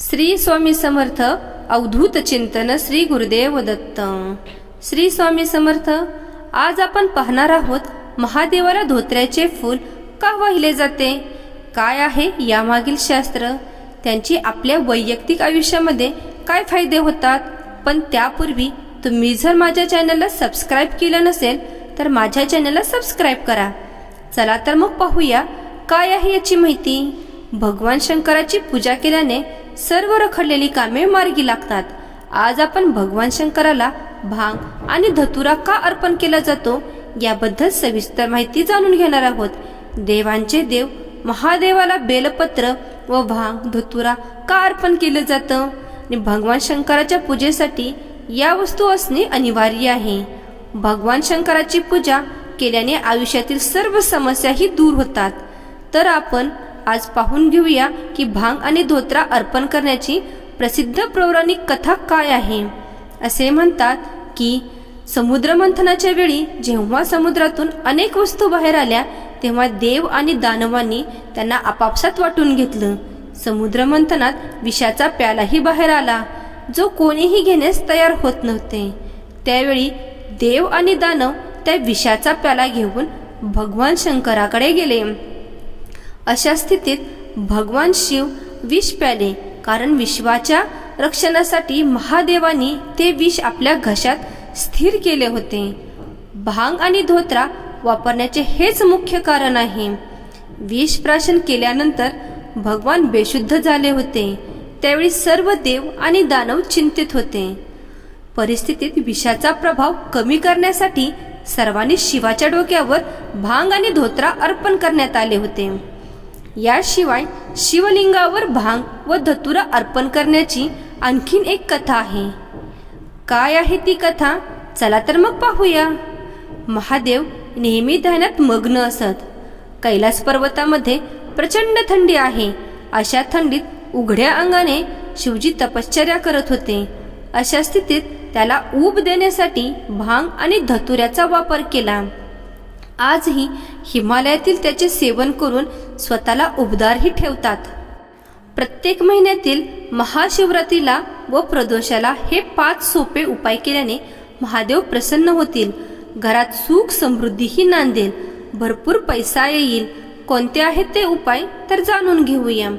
श्री स्वामी समर्थ अवधूत चिंतन श्री गुरुदेव दत्त. श्री स्वामी समर्थ आज आपण पाहणार आहोत महादेवाला धोत्र्याचे फूल का वाहिले जाते? काय आहे यामागील शास्त्र? त्यांची आपल्या वैयक्तिक आयुष्यामध्ये काय फायदे होतात? पण त्यापूर्वी तुम्ही जर माझ्या चॅनलला सबस्क्राईब केलं नसेल तर माझ्या चॅनलला सबस्क्राईब करा. चला तर मग पाहूया काय आहे याची माहिती. भगवान शंकराची पूजा केल्याने सर्व रखडलेली कामे मार्गी लागतात. आज आपण भगवान शंकराला भांग आणि धतुरा का अर्पण केला जातो याबद्दल सविस्तर माहिती जाणून घेणार आहोत. देवांचे देव महादेवाला बेलपत्र व भांग धतुरा का अर्पण केलं जातं? आणि भगवान शंकराच्या पूजेसाठी या वस्तू असणे अनिवार्य आहे. भगवान शंकराची पूजा केल्याने आयुष्यातील सर्व समस्याही दूर होतात. तर आपण आज पाहून घेऊया की भांग आणि धोत्रा अर्पण करण्याची प्रसिद्ध पौराणिक कथा काय आहे. असे म्हणतात की समुद्र मंथनाच्या वेळी जेव्हा समुद्रातून अनेक वस्तू बाहेर आल्या तेव्हा देव आणि दानवांनी त्यांना आपापसात वाटून घेतलं. समुद्र मंथनात विषाचा प्यालाही बाहेर आला जो कोणीही घेण्यास तयार होत नव्हते. त्यावेळी देव आणि दानव त्या विषाचा प्याला घेऊन भगवान शंकराकडे गेले. अशा स्थितीत भगवान शिव विष प्याले कारण विश्वाच्या रक्षणासाठी महादेवानी ते विष आपल्या घशात स्थिर केले होते. भांग आणि धोत्रा वापरण्याचे हेच मुख्य कारण आहे. विष प्राशन केल्यानंतर भगवान बेशुद्ध झाले होते. त्यावेळी सर्व देव आणि दानव चिंतित होते. परिस्थितीत विषाचा प्रभाव कमी करण्यासाठी सर्वांनी शिवाच्या डोक्यावर भांग आणि धोत्रा अर्पण करण्यात आले होते. याशिवाय शिवलिंगावर भांग व धतुरा अर्पण करण्याची आणखीन एक कथा आहे. काय आहे ती कथा? चला तर मग पाहूया. महादेव नेहमी ध्यानात मग्न असत. कैलास पर्वतामध्ये प्रचंड थंडी आहे. अशा थंडीत उघड्या अंगाने शिवजी तपश्चर्या करत होते. अशा स्थितीत त्याला ऊब देण्यासाठी भांग आणि धतुऱ्याचा वापर केला. आजही हिमालयातील त्याचे सेवन करून स्वतःला उबदारही ठेवतात. प्रत्येक महिन्यातील महाशिवरात्रीला व प्रदोषाला हे पाच सोपे उपाय केल्याने महादेव प्रसन्न होतील. घरात सुख समृद्धीही नांदेल. भरपूर पैसा येईल. कोणते आहेत ते उपाय तर जाणून घेऊया.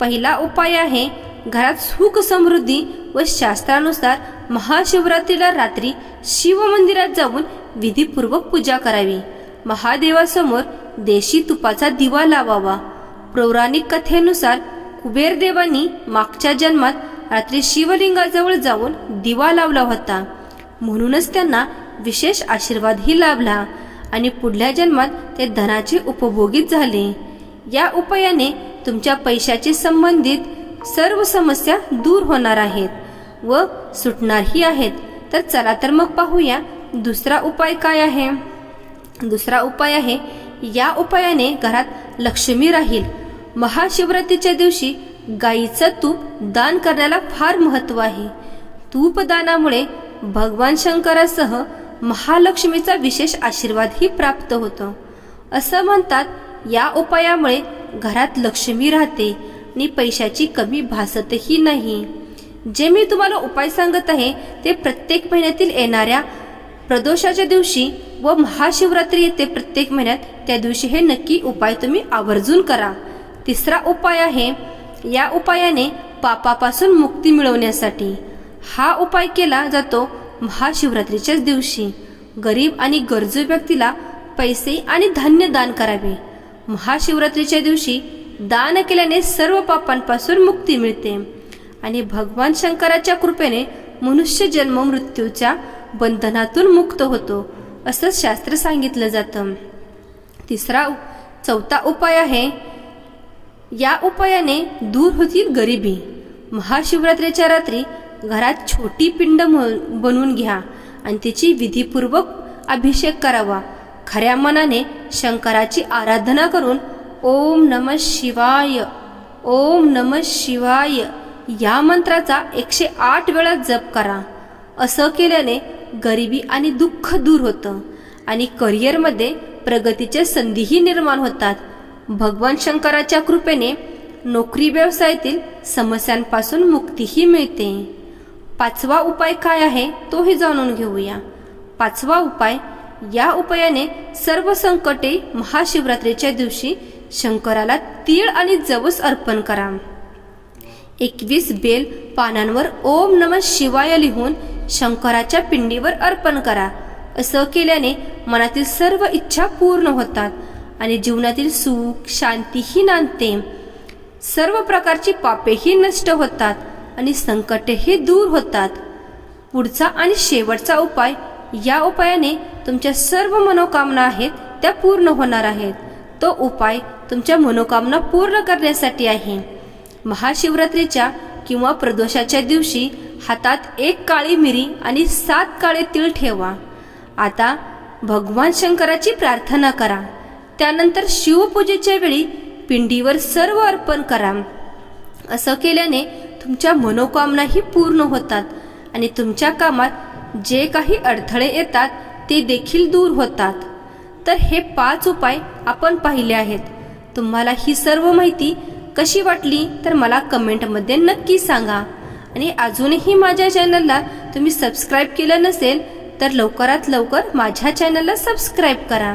पहिला उपाय आहे घरात सुख समृद्धी व शास्त्रानुसार महाशिवरात्रीला रात्री शिव मंदिरात जाऊन विधीपूर्वक पूजा करावी. महादेवासमोर देशी तुपाचा दिवा लावावा. पौराणिक कथेनुसार कुबेरदेवांनी मागच्या जन्मात रात्री शिवलिंगाजवळ जाऊन दिवा लावला होता. म्हणूनच त्यांना विशेष आशीर्वादही लाभला आणि पुढल्या जन्मात ते धनाचे उपभोगीत झाले. या उपायाने तुमच्या पैशाची संबंधित सर्व समस्या दूर होणार आहेत व सुटणारही आहेत. तर चला तर मग पाहूया दुसरा उपाय काय आहे? दुसरा उपाय आहे या उपायाने घरात लक्ष्मी राहील. महाशिवरात्रीच्या दिवशी गाईचं तूप दान करण्याला फार महत्त्व आहे. तूपदानामुळे भगवान शंकरासह महालक्ष्मीचा विशेष आशीर्वादही प्राप्त होतो. असं म्हणतात या उपायामुळे घरात लक्ष्मी राहते आणि पैशाची कमी भासतही नाही. जे मी तुम्हाला उपाय सांगत आहे ते प्रत्येक महिन्यातील येणाऱ्या प्रदोषाच्या दिवशी व महाशिवरात्री येते प्रत्येक महिन्यात त्या दिवशी हे नक्की उपाय तुम्ही आवर्जून करा. तिसरा उपाय आहे या उपायाने पापापासून मुक्ती मिळवण्यासाठी. हा उपाय केला जातो महाशिवरात्रीच्याच दिवशी. गरीब आणि गरजू व्यक्तीला पैसे आणि धान्य दान करावे. महाशिवरात्रीच्या दिवशी दान केल्याने सर्व पापांपासून मुक्ती मिळते. आणि भगवान शंकराच्या कृपेने मनुष्य जन्म मृत्यूच्या बंधनातून मुक्त होतो असं शास्त्र सांगितलं जातं. तिसरा चौथा उपाय आहे या उपायाने दूर होतील गरिबी. महाशिवरात्रीच्या रात्री घरात छोटी पिंड बनवून घ्या आणि तिची विधीपूर्वक अभिषेक करावा. खऱ्या मनाने शंकराची आराधना करून ओम नम शिवाय ओम नम शिवाय या मंत्राचा एकशे आठ वेळा जप करा. असं केल्याने गरिबी आणि दुःख दूर होतं. आणि करिअरमध्ये प्रगतीच्या संधीही निर्माण होतात. भगवान शंकराच्या कृपेने नोकरी व्यवसायातील समस्यांपासून मुक्तीही मिळते. पाचवा उपाय काय आहे तोही जाणून घेऊया. पाचवा उपाय या उपायाने सर्व संकटे महाशिवरात्रीच्या दिवशी शंकराला तीळ आणि जवस अर्पण करा. एकवीस बेल पानांवर ओम नम शिवाय लिहून शंकराच्या पिंडीवर अर्पण करा. असं केल्याने मनातील सर्व इच्छा पूर्ण होतात आणि जीवनातील सुख शांतीही नांदते. सर्व प्रकारची पापेही नष्ट होतात आणि संकटेही दूर होतात. पुढचा आणि शेवटचा उपाय या उपायाने तुमच्या सर्व मनोकामना आहेत त्या पूर्ण होणार आहेत. तो उपाय तुमच्या मनोकामना पूर्ण करण्यासाठी आहे. महाशिवरात्रीच्या किंवा प्रदोषाच्या दिवशी हातात एक काळी मिरी आणि सात काळे तीळ ठेवा. आता भगवान शंकराची प्रार्थना करा. त्यानंतर शिवपूजेच्या वेळी पिंडीवर सर्व अर्पण करा. असं केल्याने तुमच्या मनोकामनाही पूर्ण होतात आणि तुमच्या कामात जे काही अडथळे येतात ते देखील दूर होतात. तर हे पाच उपाय आपण पाहिले आहेत. तुम्हाला ही सर्व माहिती कशी वाटली तर मला कमेंटमध्ये नक्की सांगा. आणि अजूनही माझ्या चॅनलला तुम्ही सबस्क्राईब केलं नसेल तर लवकरात लवकर माझ्या चॅनलला सबस्क्राईब करा.